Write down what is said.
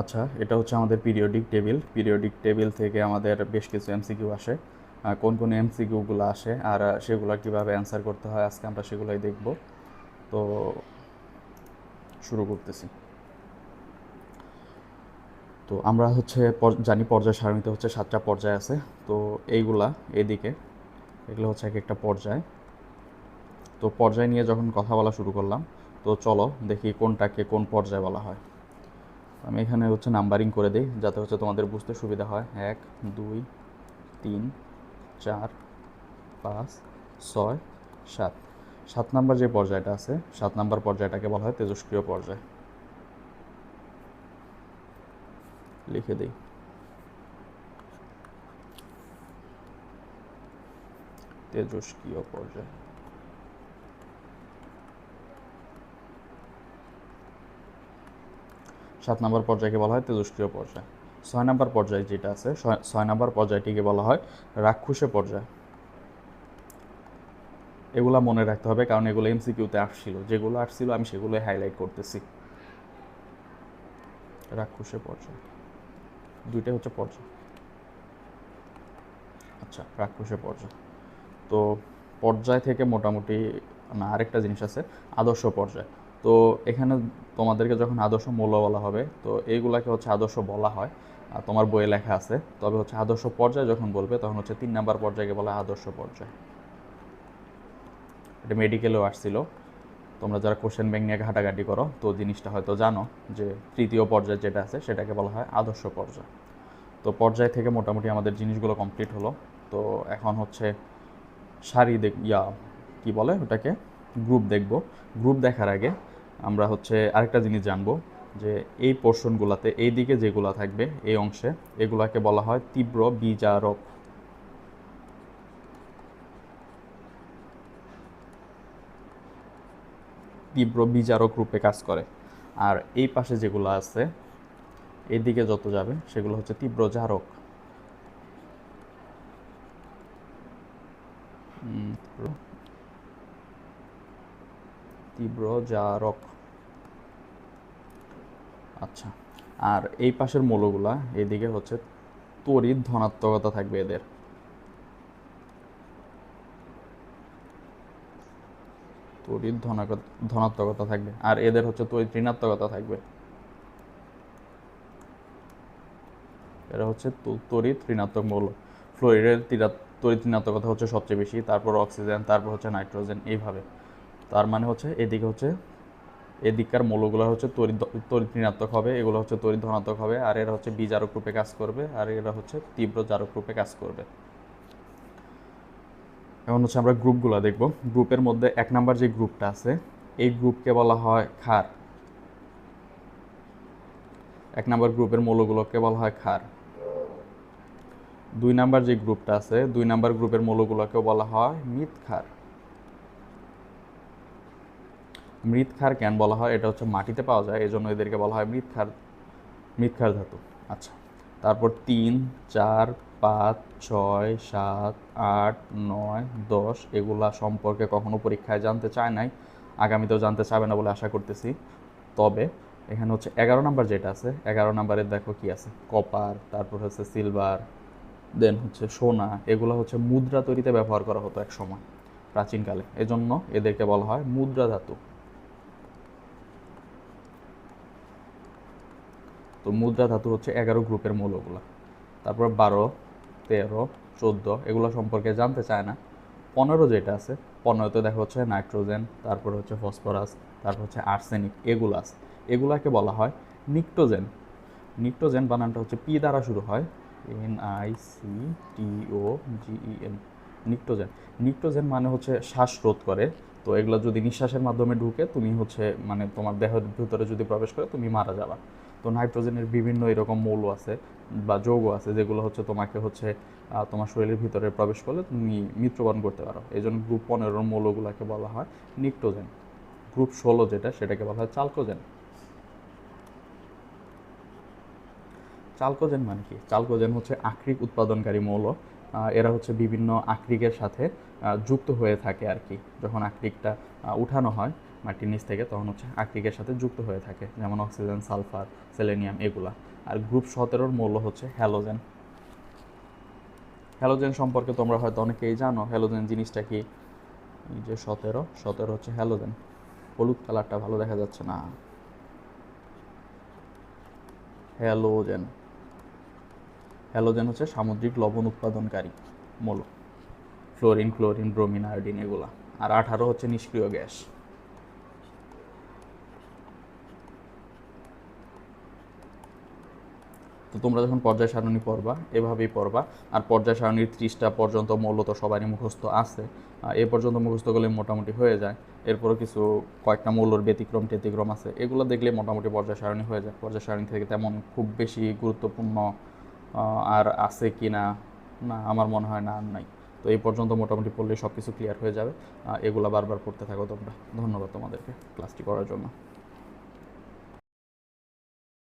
আচ্ছা এটা হচ্ছে আমাদের পিরিয়ডিক টেবিল পিরিয়ডিক টেবিল থেকে আমাদের বেশ কিছু এমসিকিউ আসে। কোন কোন এমসিকিউগুলো আসে আর সেগুলো কীভাবে অ্যান্সার করতে হয়, আজকে আমরা সেগুলোই দেখব। তো শুরু করতেছি। তো আমরা হচ্ছে জানি পর্যায় সারণীতে হচ্ছে সাতটা পর্যায় আছে। তো এইগুলা এদিকে, এগুলো হচ্ছে এক একটা পর্যায়। তো পর্যায় নিয়ে যখন কথা বলা শুরু করলাম, তো চলো দেখি কোনটাকে কোন পর্যায় বলা হয়। আমি এখানে হচ্ছে নাম্বারিং করে দিই, যাতে হচ্ছে তোমাদের বুঝতে সুবিধা হয়। এক, দুই, তিন, চার, পাঁচ, ছয়, সাত। সাত নাম্বার যে পর্যায়টা আছে, সাত নাম্বার পর্যায়টাকে বলা হয় তেজস্ক্রিয় পর্যায়। লিখে দিই। তেজস্ক্রিয় পর্যায়। সাত নম্বর পর্যায়কে বলা হয় তেজস্ক্রিয় পর্যায়। ছয় নম্বর পর্যায় যেটা আছে, ছয়- নম্বর পর্যায়টিকে বলা হয় রাক্ষুসে পর্যায়। এগুলা মনে রাখতে হবে, কারণ এগুলো এমসিকিউতে আসছিল। যেগুলো আসছিল, আমি সেগুলোই হাইলাইট করতেছি। রাক্ষুসে পর্যায়। দুইটাই হচ্ছে পর্যায়। আচ্ছা রাক্ষুসে পর্যায়। তো পর্যায় থেকে মোটামুটি, না, আরেকটা জিনিস আছে, আদর্শ পর্যায়। তো এখানে তোমাদেরকে যখন আদর্শ মূল্য বলা হবে, তো এইগুলাকে হচ্ছে আদর্শ বলা হয়। আর তোমার বইয়ে লেখা আছে। তবে হচ্ছে আদর্শ পর্যায় যখন বলবে, তখন হচ্ছে তিন নাম্বার পর্যায়কে বলা আদর্শ পর্যায়। এটা মেডিকেলেও আসছিল। তোমরা যারা কোশ্চেন ব্যাংক নিয়ে ঘাটাঘাটি করো, তো জিনিসটা হয়তো জানো যে তৃতীয় পর্যায় যেটা আছে, সেটাকে বলা হয় আদর্শ পর্যায়। তো পর্যায় থেকে মোটামুটি আমাদের জিনিসগুলো কমপ্লিট হলো। তো এখন হচ্ছে সারি দেখ ইয়া, কি বলে ওটাকে? গ্রুপ দেখব। গ্রুপ দেখার আগে আমরা হচ্ছে আরেকটা জিনিস জানব, যে এই পোর্শনগুলোতে, এই দিকে যেগুলো থাকবে, এই অংশে, এগুলাকে বলা হয় তীব্র বিজারক। তীব্র বিজারক রূপে কাজ করে। আর এই পাশে যেগুলো আছে, এদিকে যত যাবে, সেগুলো হচ্ছে তীব্র জারক। তীব্র জারক। আচ্ছা। আর এই পাশের মৌলগুলা, এদিকে হচ্ছে তড়িৎ ধনাত্মকতা থাকবে এদের। তড়িৎ ধনাত্মকতা থাকবে। আর এদের হচ্ছে তড়িৎ ঋণাত্মকতা থাকবে। এরা হচ্ছে তড়িৎ ঋণাত্মক মৌল। ফ্লোরিডের তড়িৎ ঋণাত্মকতা হচ্ছে সবচেয়ে বেশি, তারপর অক্সিজেন, তারপর হচ্ছে নাইট্রোজেন, এইভাবে। তার মানে হচ্ছে এদিকে হচ্ছে এদিককার মৌলগুলো হচ্ছে তড়িৎ তড়িৎ ঋণাত্মক হবে, এগুলো হচ্ছে তড়িৎ ধনাত্মক হবে, আর এরা হচ্ছে বিজারক রূপে কাজ করবে, আর এরা হচ্ছে তীব্র জারক রূপে কাজ করবে। এখন হচ্ছে আমরা গ্রুপগুলো দেখব। গ্রুপের মধ্যে এক নাম্বার যে গ্রুপটা আছে, এই গ্রুপকে বলা হয় খার এক নাম্বার গ্রুপের মৌলগুলোকে বলা হয় খার দুই নাম্বার যে গ্রুপটা আছে, দুই নাম্বার গ্রুপের মৌলগুলোকে বলা হয় মিথ ক্ষার মৃৎ ক্ষার কেন বলা হয়? এটা হচ্ছে মাটিতে পাওয়া যায় এই জন্য এদেরকে বলা হয় মৃৎ ক্ষার মৃৎ ক্ষার ধাতু। আচ্ছা তারপর তিন, চার, পাঁচ, ছয়, সাত, আট, নয়, দশ, এগুলা সম্পর্কে কখনো পরীক্ষায় জানতে চায় নাই, আগামীতেও জানতে চাবে না বলে আশা করতেছি। তবে এখানে হচ্ছে এগারো নাম্বার যেটা আছে, এগারো নাম্বারের দেখো কি আছে, কপার, তারপর হচ্ছে সিলভার, দেন হচ্ছে সোনা, এগুলো হচ্ছে মুদ্রা তৈরিতে ব্যবহার করা হতো এক সময়, প্রাচীনকালে। এজন্য এদেরকে বলা হয় মুদ্রা ধাতু। তো মুদ্রা ধাতু হচ্ছে এগারো গ্রুপের মৌলগুলো। তারপর বারো, তেরো, চোদ্দ, এগুলো সম্পর্কে জানতে চায় না। পনেরো যেটা আছে, পনেরোতে দেখা হচ্ছে নাইট্রোজেন, তারপর হচ্ছে ফসফরাস, তারপর হচ্ছে আর্সেনিক, এগুলো আছে। এগুলাকে বলা হয় নিক্টোজেন। নিক্টোজেন বানানটা হচ্ছে পি দ্বারা শুরু হয়, N I C T O G E, নিক্টোজেন। নিক্টোজেন মানে হচ্ছে শ্বাসরোধ করে। তো এগুলো যদি নিঃশ্বাসের মাধ্যমে ঢুকে, তুমি হচ্ছে মানে তোমার দেহের ভিতরে যদি প্রবেশ করে, তুমি মারা যাবা। তো নাইট্রোজেনের বিভিন্ন এরকম মৌল আছে বা যৌগ আছে যেগুলো হচ্ছে তোমাকে হচ্ছে তোমার শরীরের ভিতরে প্রবেশ করলে তুমি মৃত্যুবরণ করতে পারো। এই জন্য গ্রুপ পনেরোর মৌলগুলোকে বলা হয় নিক্টোজেন। গ্রুপ ষোলো যেটা, সেটাকে বলা হয় চালকোজেন। চালকোজেন মানে কি? চালকোজেন হচ্ছে আকরিক উৎপাদনকারী মৌল। এরা হচ্ছে বিভিন্ন আকরিকের সাথে যুক্ত হয়ে থাকে আর কি। যখন আকরিকটা উঠানো হয় মাটির নিচ থেকে তখন হচ্ছে আকরিকের সাথে যুক্ত হয়ে থাকে, যেমন অক্সিজেন, সালফার, সেলেনিয়াম এগুলা। আর গ্রুপ সতেরোর মৌল হচ্ছে হ্যালোজেন। হ্যালোজেন সম্পর্কে তোমরা হয়তো অনেকেই জানো, হ্যালোজেন জিনিসটা কি? এই যে সতেরো সতেরো হচ্ছে হ্যালোজেন। হলুদ কালারটা ভালো দেখা যাচ্ছে না। হ্যালোজেন। হ্যালোজেন হচ্ছে সামুদ্রিক লবণ উৎপাদনকারী মৌল। ফ্লোরিন, ক্লোরিন, ব্রোমিন, আয়োডিন এগুলা। আর আঠারো হচ্ছে নিষ্ক্রিয় গ্যাস। তো তোমরা যখন পর্যায় সারণী পড়বা, এভাবেই পড়বা। আর পর্যায় সারণীর ত্রিশটা পর্যন্ত মৌল তো সবারই মুখস্থ আছে। এ পর্যন্ত মুখস্থ করলে মোটামুটি হয়ে যায়। এরপরও কিছু কয়েকটা মৌলর ব্যতিক্রম, টেতিক্রম আছে। এগুলো দেখলে মোটামুটি পর্যায় সারণী হয়ে যায়। পর্যায় সারণী থেকে তেমন খুব বেশি গুরুত্বপূর্ণ আর আছে কি না না, আমার মনে হয় না, আর নাই। তো এই পর্যন্ত মোটামুটি পড়লে সব কিছু ক্লিয়ার হয়ে যাবে। এগুলো বারবার পড়তে থাকো তোমরা। ধন্যবাদ তোমাদেরকে ক্লাসটি করার জন্য।